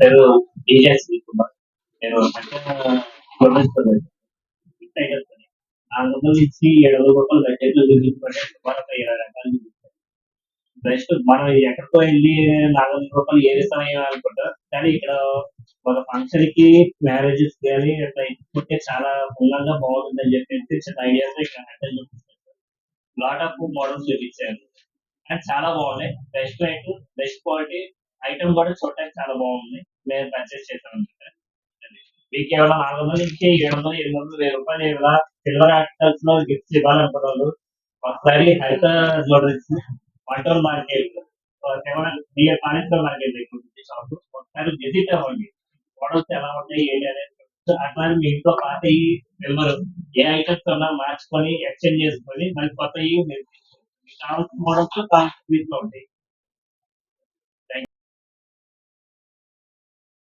పేరు డీజేస్ తీసుకున్నాను నేను నాలుగు వందలు ఇచ్చి ఏడు వందల రూపాయలు బడ్జెట్లో చూపించుకుంటే సుమారు ఇరవై రకాలు చూపిస్తాను బెస్ట్ మనం ఎక్కడికో వెళ్ళి నాలుగు వందల రూపాయలు ఏ ఇస్తామో అనుకుంటాం కానీ ఇక్కడ ఒక ఫంక్షన్కి మ్యారేజెస్ కానీ అట్లా ఇచ్చుకుంటే చాలా అందంగా బాగుంటుందని చెప్పేసి చిన్న ఐడియాస్ ఇక్కడ అంటే చూపిస్తాను లాట్ ఆఫ్ మోడల్స్ చూపించారు. అండ్ చాలా బాగున్నాయి. Best rate best quality item కూడా చూడటానికి చాలా బాగుంది. మేము పర్చేస్ చేస్తాం అనమాట మీకు ఏమైనా నాలుగు వందల నుంచి ఏడు వందలు ఎనిమిది వందలు వెయ్యి రూపాయలు ఇలా సిల్వర్ ఆర్టికల్స్లో గిఫ్ట్స్ ఇవ్వాలనుకున్నారు ఒకసారి హరిత జ్యువెలరీస్ వంటల్ మార్కెట్ నియర్ పాలించర్ మార్కెట్ షాప్ ఒకసారి విజిట్ అవ్వండి. మోడల్స్ ఎలా ఉంటాయి ఏంటి అనేది అట్లానే మీ ఇంట్లో పాత నెంబర్ ఏ ఐటమ్స్ ఉన్నా మార్చుకొని ఎక్స్చేంజ్ చేసుకొని మళ్ళీ కొత్త మీరు కావాల్సిన మోడల్స్ కావాల్సిన ఉంటాయి.